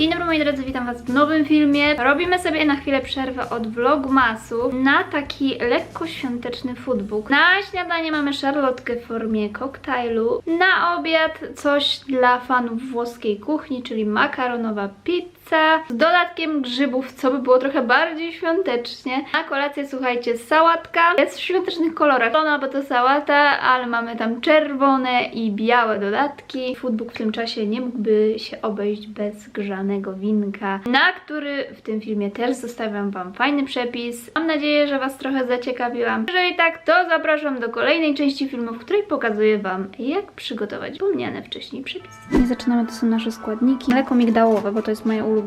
Dzień dobry moi drodzy, witam was w nowym filmie. Robimy sobie na chwilę przerwę od vlogmasu na taki lekko świąteczny foodbook. Na śniadanie mamy szarlotkę w formie koktajlu. Na obiad coś dla fanów włoskiej kuchni, czyli makaronowa pizza z dodatkiem grzybów, co by było trochę bardziej świątecznie. Na kolację słuchajcie, sałatka. Jest w świątecznych kolorach. Ona, bo to sałata, ale mamy tam czerwone i białe dodatki. Foodbook w tym czasie nie mógłby się obejść bez grzanego winka, na który w tym filmie też zostawiam Wam fajny przepis. Mam nadzieję, że Was trochę zaciekawiłam. Jeżeli tak, to zapraszam do kolejnej części filmu, w której pokazuję Wam, jak przygotować wspomniane wcześniej przepisy. I zaczynamy, to są nasze składniki. Mleko migdałowe, bo to jest moje ulubione.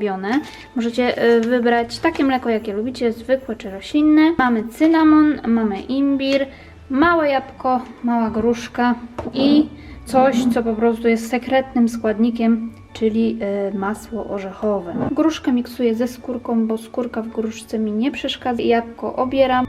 Możecie y, wybrać takie mleko, jakie lubicie, zwykłe czy roślinne. Mamy cynamon, mamy imbir, małe jabłko, mała gruszka i coś, co po prostu jest sekretnym składnikiem, czyli y, masło orzechowe. Gruszkę miksuję ze skórką, bo skórka w gruszce mi nie przeszkadza. Jabłko obieram.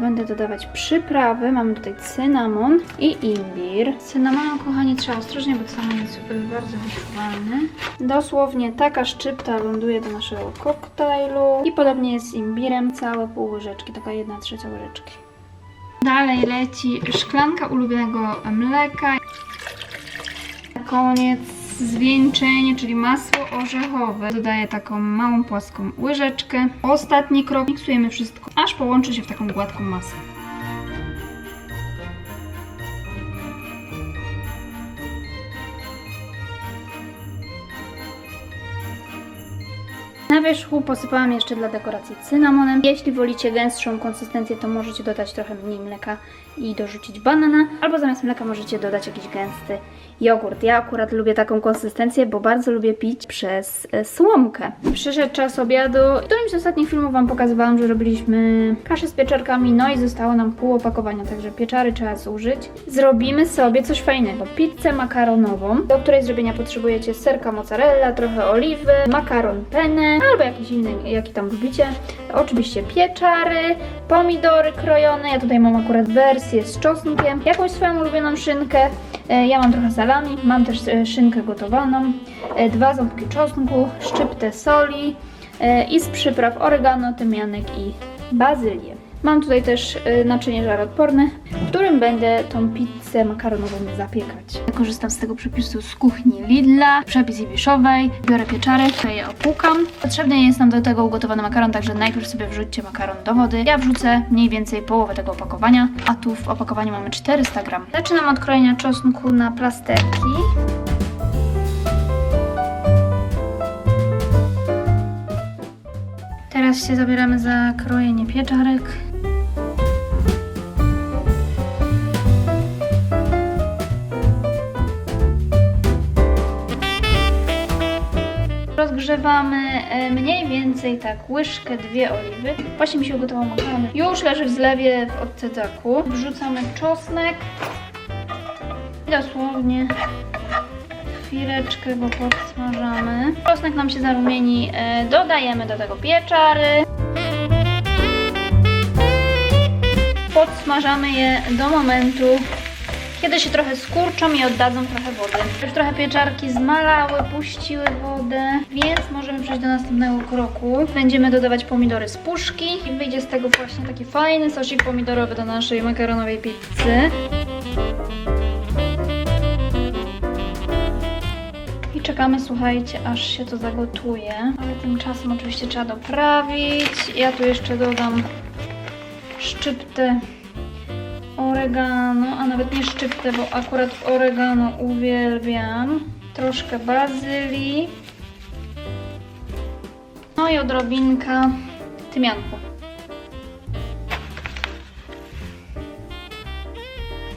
Będę dodawać przyprawy. Mamy tutaj cynamon i imbir. Z cynamonem, kochani, trzeba ostrożnie, bo cynamon jest bardzo wyczuwalny. Dosłownie taka szczypta ląduje do naszego koktajlu. I podobnie jest z imbirem, całe pół łyżeczki, taka jedna trzecia łyżeczki. Dalej leci szklanka ulubionego mleka. Na koniec zwieńczenie, czyli masło orzechowe. Dodaję taką małą płaską łyżeczkę. Ostatni krok, miksujemy wszystko, aż połączy się w taką gładką masę. Wierzchu posypałam jeszcze dla dekoracji cynamonem. Jeśli wolicie gęstszą konsystencję, to możecie dodać trochę mniej mleka i dorzucić banana, albo zamiast mleka możecie dodać jakiś gęsty jogurt. Ja akurat lubię taką konsystencję, bo bardzo lubię pić przez e, słomkę. Przyszedł czas obiadu. W którymś z ostatnich filmów Wam pokazywałam, że robiliśmy kaszę z pieczarkami, no i zostało nam pół opakowania, także pieczary trzeba zużyć. Zrobimy sobie coś fajnego. Pizzę makaronową, do której zrobienia potrzebujecie serka mozzarella, trochę oliwy, makaron penne, albo jakiś inny, jaki tam lubicie. Oczywiście pieczary, pomidory krojone, ja tutaj mam akurat wersję z czosnkiem, jakąś swoją ulubioną szynkę, E, ja mam trochę salami, mam też e, szynkę gotowaną, e, dwa ząbki czosnku, szczyptę soli i z przypraw oregano, tymianek i bazylię. Mam tutaj też e, naczynie żaroodporne, w którym będę tą pizzę makaronową zapiekać. Korzystam z tego przepisu z kuchni Lidla, przepis Ibiszowej. Biorę pieczary, które je opłukam. Potrzebny jest nam do tego ugotowany makaron, także najpierw sobie wrzućcie makaron do wody. Ja wrzucę mniej więcej połowę tego opakowania, a tu w opakowaniu mamy 400 gram. Zaczynam od krojenia czosnku na plasterki. Teraz się zabieramy za krojenie pieczarek. Rozgrzewamy e, mniej więcej tak łyżkę, dwie oliwy. Właśnie mi się ugotował makaron. Już leży w zlewie w odcedzaku. Wrzucamy czosnek. Dosłownie chwileczkę go podsmażamy. Czosnek nam się zarumieni, e, dodajemy do tego pieczary. Podsmażamy je do momentu, kiedy się trochę skurczą i oddadzą trochę wody. Już trochę pieczarki zmalały, puściły wodę, więc możemy przejść do następnego kroku. Będziemy dodawać pomidory z puszki i wyjdzie z tego właśnie taki fajny sosik pomidorowy do naszej makaronowej pizzy. I czekamy, słuchajcie, aż się to zagotuje. Ale tymczasem oczywiście trzeba doprawić. Ja tu jeszcze dodam szczyptę oregano, a nawet nie szczyptę, bo akurat oregano uwielbiam. Troszkę bazylii. No i odrobinka tymianku.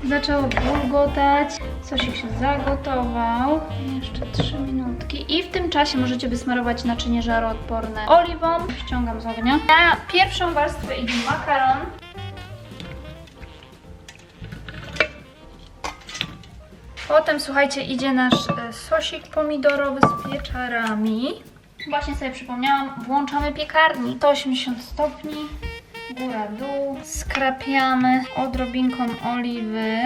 Zaczęło bulgotać. Sosik się zagotował. Jeszcze 3 minutki. I w tym czasie możecie wysmarować naczynie żaroodporne oliwą. Ściągam z ognia. Na pierwszą warstwę idzie makaron. Potem, słuchajcie, idzie nasz e, sosik pomidorowy z pieczarami. Właśnie sobie przypomniałam, włączamy piekarnik. 180 stopni, góra, dół. Skrapiamy odrobinką oliwy.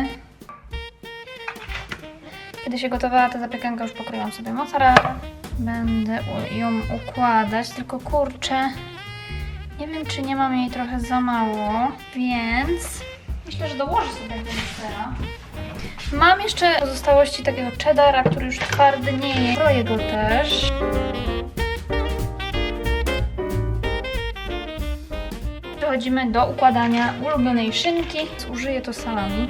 Kiedy się gotowała ta zapiekanka, już pokroiłam sobie mozzarellę. Będę ją układać, tylko kurczę, nie wiem czy nie mam jej trochę za mało, więc myślę, że dołożę sobie tego sera. Mam jeszcze pozostałości takiego cheddara, który już twardy nie jest. Kroję go też. Przechodzimy do układania ulubionej szynki. Użyję to salami.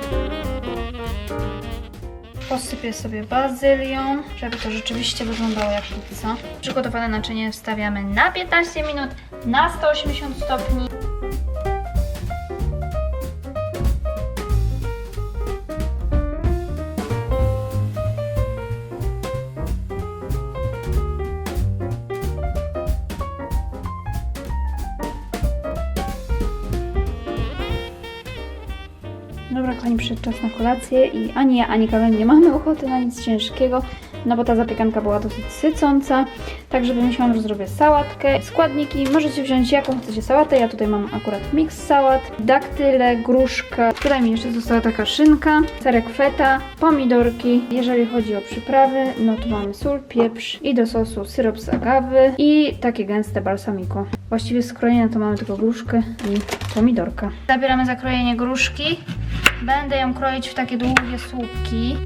Posypię sobie bazylią, żeby to rzeczywiście wyglądało jak pizza. Przygotowane naczynie wstawiamy na 15 minut na 180 stopni. Kochani, przyszedł czas na kolację i ani ja, ani Kamil nie mamy ochoty na nic ciężkiego, no bo ta zapiekanka była dosyć sycąca, także wymyśliłam, że zrobię sałatkę. Składniki możecie wziąć jaką chcecie sałatę, ja tutaj mam akurat mix sałat, daktyle, gruszka, tutaj mi jeszcze została taka szynka, serek feta, pomidorki. Jeżeli chodzi o przyprawy, no to mamy sól, pieprz i do sosu syrop z agawy i takie gęste balsamico. Właściwie z krojenia to mamy tylko gruszkę i pomidorka. Zabieramy za krojenie gruszki. Będę ją kroić w takie długie słupki.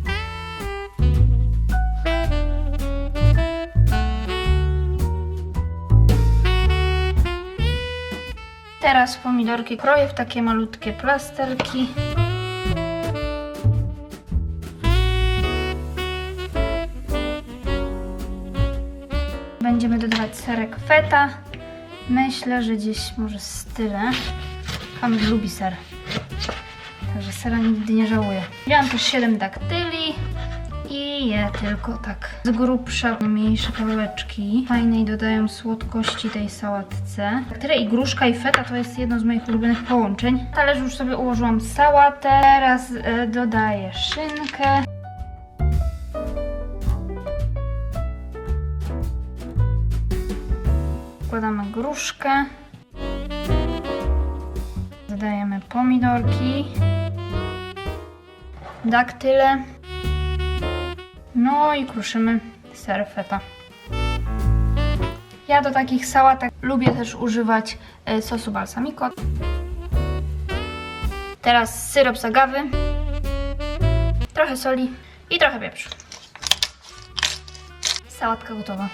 Teraz pomidorki kroję w takie malutkie plasterki. Będziemy dodawać serek feta. Myślę, że gdzieś może z tyle. Kamil lubi ser. Także sera nigdy nie żałuję. Wziąłam też 7 daktyli i je tylko tak z grubsza, mniejsze kawałeczki. Fajnej dodają słodkości tej sałatce. Daktyle i gruszka i feta to jest jedno z moich ulubionych połączeń. W talerzu już sobie ułożyłam sałatę. Teraz e, dodaję szynkę. Wkładamy gruszkę. Dodajemy pomidorki. Daktyle. No i kruszymy ser feta. Ja do takich sałatek lubię też używać e, sosu balsamico. Teraz syrop z agawy. Trochę soli i trochę pieprzu. Sałatka gotowa.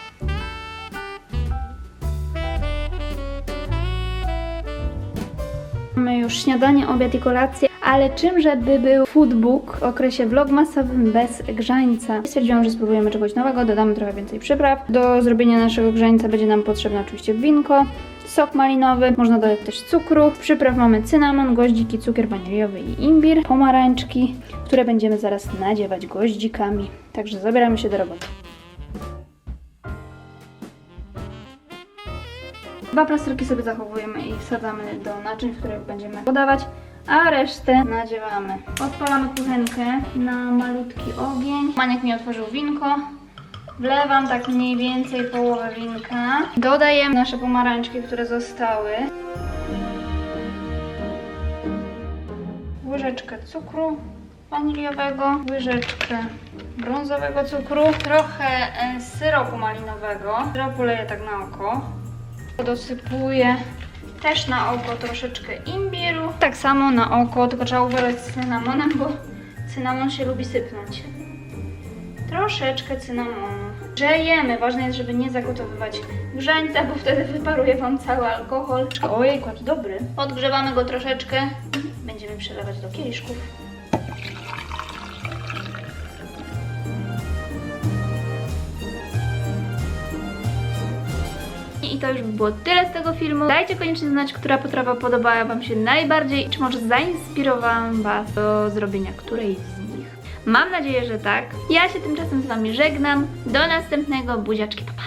Mamy już śniadanie, obiad i kolację, ale czym żeby był foodbook w okresie vlogmasowym bez grzańca? Stwierdziłam, że spróbujemy czegoś nowego, dodamy trochę więcej przypraw. Do zrobienia naszego grzańca będzie nam potrzebne oczywiście winko, sok malinowy, można dodać też cukru. Przypraw mamy cynamon, goździki, cukier waniliowy i imbir, pomarańczki, które będziemy zaraz nadziewać goździkami. Także zabieramy się do roboty. Dwa plasterki sobie zachowujemy i wsadzamy do naczyń, w których będziemy podawać, a resztę nadziewamy. Odpalamy kuchenkę na malutki ogień. Maniek mi otworzył winko. Wlewam tak mniej więcej połowę winka. Dodajemy nasze pomarańczki, które zostały. Łyżeczkę cukru waniliowego, łyżeczkę brązowego cukru, trochę e, syropu malinowego. Syropu leję tak na oko. Dosypuję też na oko troszeczkę imbiru. Tak samo na oko, tylko trzeba uważać z cynamonem, bo cynamon się lubi sypnąć. Troszeczkę cynamonu. Grzejemy. Ważne jest, żeby nie zagotowywać grzańca, bo wtedy wyparuje Wam cały alkohol. Ojej, jaki dobry. Podgrzewamy go troszeczkę. Będziemy przelewać do kieliszków. I to już by było tyle z tego filmu. Dajcie koniecznie znać, która potrawa podobała Wam się najbardziej, czy może zainspirowałam Was do zrobienia którejś z nich. Mam nadzieję, że tak. Ja się tymczasem z Wami żegnam. Do następnego. Buziaczki, papa.